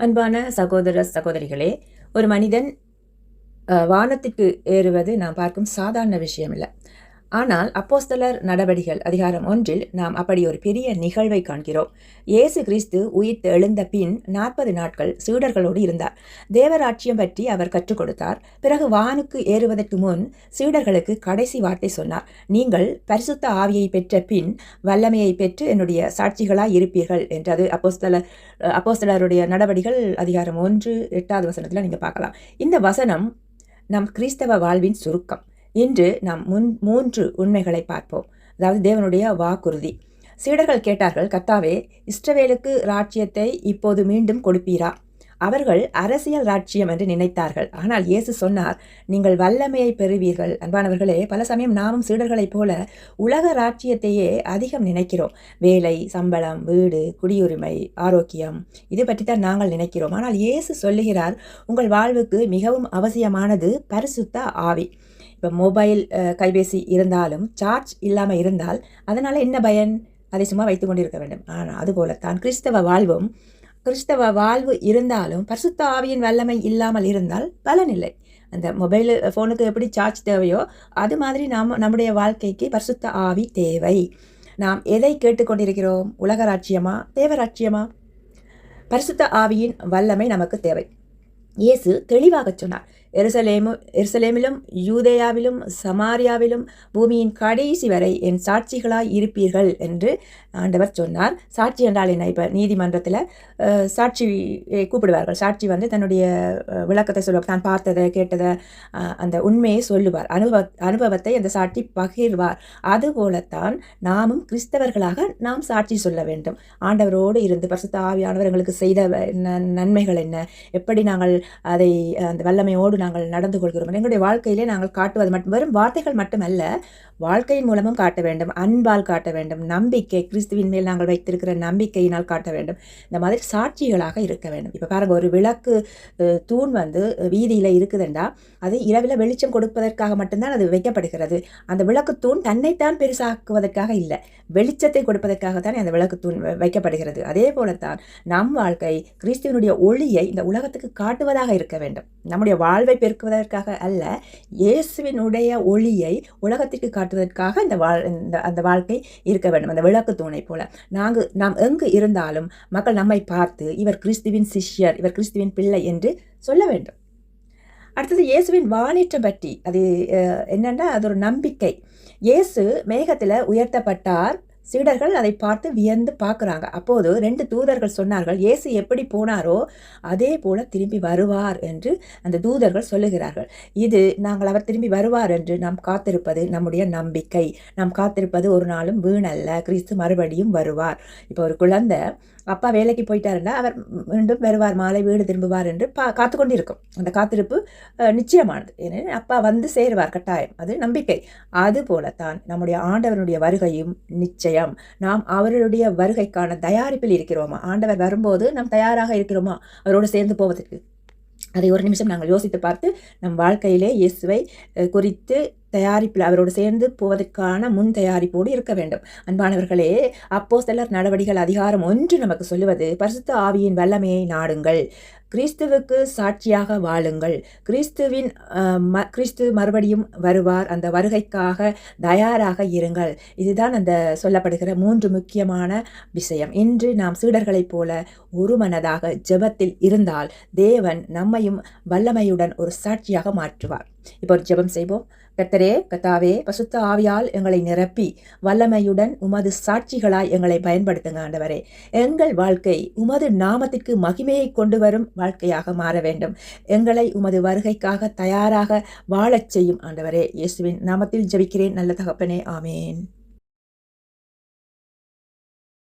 அன்பான சகோதர சகோதரிகளே ஒரு மனிதன் வானத்துக்கு ஏறுவது நாம் பார்க்கும் சாதாரண விஷயம் இல்லை ஆனால் அப்போஸ்தலர் நடவடிகள் அதிகாரம் ஒன்றில் நாம் அப்படி ஒரு பெரிய நிகழ்வை காண்கிறோம். இயேசு கிறிஸ்து உயிர்த்து எழுந்த பின் நாற்பது நாட்கள் சீடர்களோடு இருந்தார். தேவராட்சியம் பற்றி அவர் கற்றுக் கொடுத்தார். பிறகு வானுக்கு ஏறுவதற்கு முன் சீடர்களுக்கு கடைசி வார்த்தை சொன்னார். நீங்கள் பரிசுத்த ஆவியை பெற்ற பின் வல்லமையை பெற்று என்னுடைய சாட்சிகளாய் இருப்பீர்கள் என்றது அப்போஸ்தலர் அப்போஸ்தலருடைய நடவடிகள் அதிகாரம் ஒன்று எட்டாவது வசனத்தில் நீங்கள் பார்க்கலாம். இந்த வசனம் நம் கிறிஸ்தவ வாழ்வின் சுருக்கம். இன்று நாம் முன் மூன்று உண்மைகளை பார்ப்போம். அதாவது தேவனுடைய வாக்குறுதி. சீடர்கள் கேட்டார்கள் கத்தாவே இஸ்ரவேலுக்கு ராஜ்யத்தை இப்போது மீண்டும் கொடுப்பீரா? அவர்கள் அரசியல் ராட்சியம் என்று நினைத்தார்கள். ஆனால் இயேசு சொன்னார் நீங்கள் வல்லமையை பெறுவீர்கள். அன்பானவர்களே பல சமயம் நாமும் சீடர்களைப் போல உலக ராட்சியத்தையே அதிகம் நினைக்கிறோம். வேலை சம்பளம் வீடு குடியுரிமை ஆரோக்கியம் இது பற்றி தான் நாங்கள் நினைக்கிறோம். ஆனால் இயேசு சொல்லுகிறார் உங்கள் வாழ்வுக்கு மிகவும் அவசியமானது பரிசுத்த ஆவி. இப்போ மொபைல் கைபேசி இருந்தாலும் சார்ஜ் இல்லாமல் இருந்தால் அதனால் என்ன பயன்? அதை சும்மா வைத்து கொண்டிருக்க வேண்டும். ஆனால் அதுபோலத்தான் கிறிஸ்தவ வாழ்வும் கிறிஸ்தவ வாழ்வு இருந்தாலும் பரிசுத்த ஆவியின் வல்லமை இல்லாமல் இருந்தால் பலனில்லை அந்த மொபைல் ஃபோனுக்கு எப்படி சார்ஜ் தேவையோ அது மாதிரி நாம் நம்முடைய வாழ்க்கைக்கு பரிசுத்த ஆவி தேவை. நாம் எதை கேட்டுக்கொண்டிருக்கிறோம் உலக ராட்சியமா தேவராட்சியமா பரிசுத்த ஆவியின் வல்லமை நமக்கு தேவை. இயேசு தெளிவாகச் சொன்னார் எருசலேமு எருசலேமிலும் யூதேயாவிலும் சமாரியாவிலும் பூமியின் கடைசி வரை என் சாட்சிகளாய் இருப்பீர்கள் என்று ஆண்டவர் சொன்னார். சாட்சி என்றால் என்ன? இப்போ நீதிமன்றத்தில் சாட்சி கூப்பிடுவார்கள். சாட்சி வந்து தன்னுடைய விளக்கத்தை சொல்லுவார். தான் பார்த்ததை கேட்டதை அந்த உண்மையை சொல்லுவார். அனுபவ அனுபவத்தை அந்த சாட்சி பகிர்வார். அதுபோலத்தான் நாமும் கிறிஸ்தவர்களாக நாம் சாட்சி சொல்ல வேண்டும். ஆண்டவரோடு இருந்து பரிசுத்த ஆவியானவர் எங்களுக்கு செய்த நன்மைகள் என்ன? எப்படி நாங்கள் அதை அந்த வல்லமையோடு நாங்கள் நடந்து கொள்கிறோம். எங்களுடைய வாழ்க்கையிலே நாங்கள் காட்டுவது மட்டும் வெறும் வார்த்தைகள் மட்டுமல்ல வாழ்க்கையின் மூலமும் காட்ட வேண்டும் அன்பால் காட்ட வேண்டும் நம்பிக்கை கிறிஸ்துவின் மேல் நாங்கள் வைத்திருக்கிற நம்பிக்கையினால் காட்ட வேண்டும். இந்த மாதிரி சாட்சிகளாக இருக்க வேண்டும். இப்போ பாருங்க ஒரு விளக்கு தூண் வந்து வீதியில் இருக்குதுண்டா அது இரவில் வெளிச்சம் கொடுப்பதற்காக மட்டும்தான் அது வைக்கப்படுகிறது. அந்த விளக்கு தூண் தன்னைத்தான் பெருசாக்குவதற்காக இல்லை வெளிச்சத்தை கொடுப்பதற்காக தானே அந்த விளக்கு தூண் வைக்கப்படுகிறது. அதே போலத்தான் நம் வாழ்க்கை கிறிஸ்துவனுடைய ஒளியை இந்த உலகத்துக்கு காட்டுவதாக இருக்க வேண்டும். நம்முடைய வாழ்வை பெருக்குவதற்காக அல்ல இயேசுவினுடைய ஒளியை உலகத்திற்கு காட்டு காட்டுவதற்காக இந்த வாழ் இந்த அந்த வாழ்க்கை இருக்க வேண்டும் அந்த விளக்கு தூணை போல. நாங்கள் நாம் எங்கு இருந்தாலும் மக்கள் நம்மை பார்த்து இவர் கிறிஸ்துவின் சிஷ்யர் இவர் கிறிஸ்துவின் பிள்ளை என்று சொல்ல வேண்டும். அடுத்தது இயேசுவின் வானேற்றம் பற்றி. அது என்னென்னா அது ஒரு நம்பிக்கை. இயேசு மேகத்தில் உயர்த்தப்பட்டார். சீடர்கள் அதை பார்த்து வியந்து பார்க்குறாங்க. அப்போது ரெண்டு தூதர்கள் சொன்னார்கள் இயேசு எப்படி போனாரோ அதே போல திரும்பி வருவார் என்று அந்த தூதர்கள் சொல்லுகிறார்கள். இது நாங்கள் அவர் திரும்பி வருவார் என்று நாம் காத்திருப்பது நம்முடைய நம்பிக்கை. நாம் காத்திருப்பது ஒரு நாளும் வீணல்ல. கிறிஸ்து மறுபடியும் வருவார். இப்போ ஒரு குழந்தை அப்பா வேலைக்கு போயிட்டாருன்னா அவர் மீண்டும் வருவார் மாலை வீடு திரும்புவார் என்று பா காத்து கொண்டிருக்கும். அந்த காத்திருப்பு நிச்சயமானது. ஏனெனில் அப்பா வந்து சேருவார் கட்டாயம். அது நம்பிக்கை. அது தான் நம்முடைய ஆண்டவனுடைய வருகையும் நிச்சயம். நாம் அவருடைய வருகைக்கான தயாரிப்பில் இருக்கிறோமா? ஆண்டவர் வரும்போது நாம் தயாராக இருக்கிறோமா? அவரோடு சேர்ந்து போவதற்கு. அதை ஒரு நிமிஷம் நாங்கள் யோசித்து பார்த்து நம் வாழ்க்கையிலே இயேசுவை குறித்து தயாரிப்பில் அவரோடு சேர்ந்து போவதற்கான முன் தயாரிப்போடு இருக்க வேண்டும். அன்பானவர்களே அப்போ சிலர் நடவடிக்கைகள் அதிகாரம் ஒன்று நமக்கு சொல்லுவது பரிசுத்த ஆவியின் வல்லமையை நாடுங்கள். கிறிஸ்துவுக்கு சாட்சியாக வாழுங்கள். கிறிஸ்துவின் ம கிறிஸ்து மறுபடியும் வருவார். அந்த வருகைக்காக தயாராக இருங்கள். இதுதான் அந்த சொல்லப்படுகிற மூன்று முக்கியமான விஷயம். இன்று நாம் சீடர்களைப் போல ஒரு மனதாக ஜெபத்தில் இருந்தால் தேவன் நம்மையும் வல்லமையுடன் ஒரு சாட்சியாக மாற்றுவார். இப்போ ஒரு ஜெபம் செய்வோம். கத்தரே கத்தாவே பசுத்த ஆவியால் எங்களை நிரப்பி வல்லமையுடன் உமது சாட்சிகளாய் எங்களை பயன்படுத்துங்க ஆண்டவரே. எங்கள் வாழ்க்கை உமது நாமத்திற்கு மகிமையை கொண்டு வரும் வாழ்க்கையாக மாற வேண்டும். எங்களை உமது வருகைக்காக தயாராக வாழச் செய்யும் ஆண்டவரே. இயேசுவின் நாமத்தில் ஜெபிக்கிறேன். நல்ல தகப்பனே. ஆமேன்.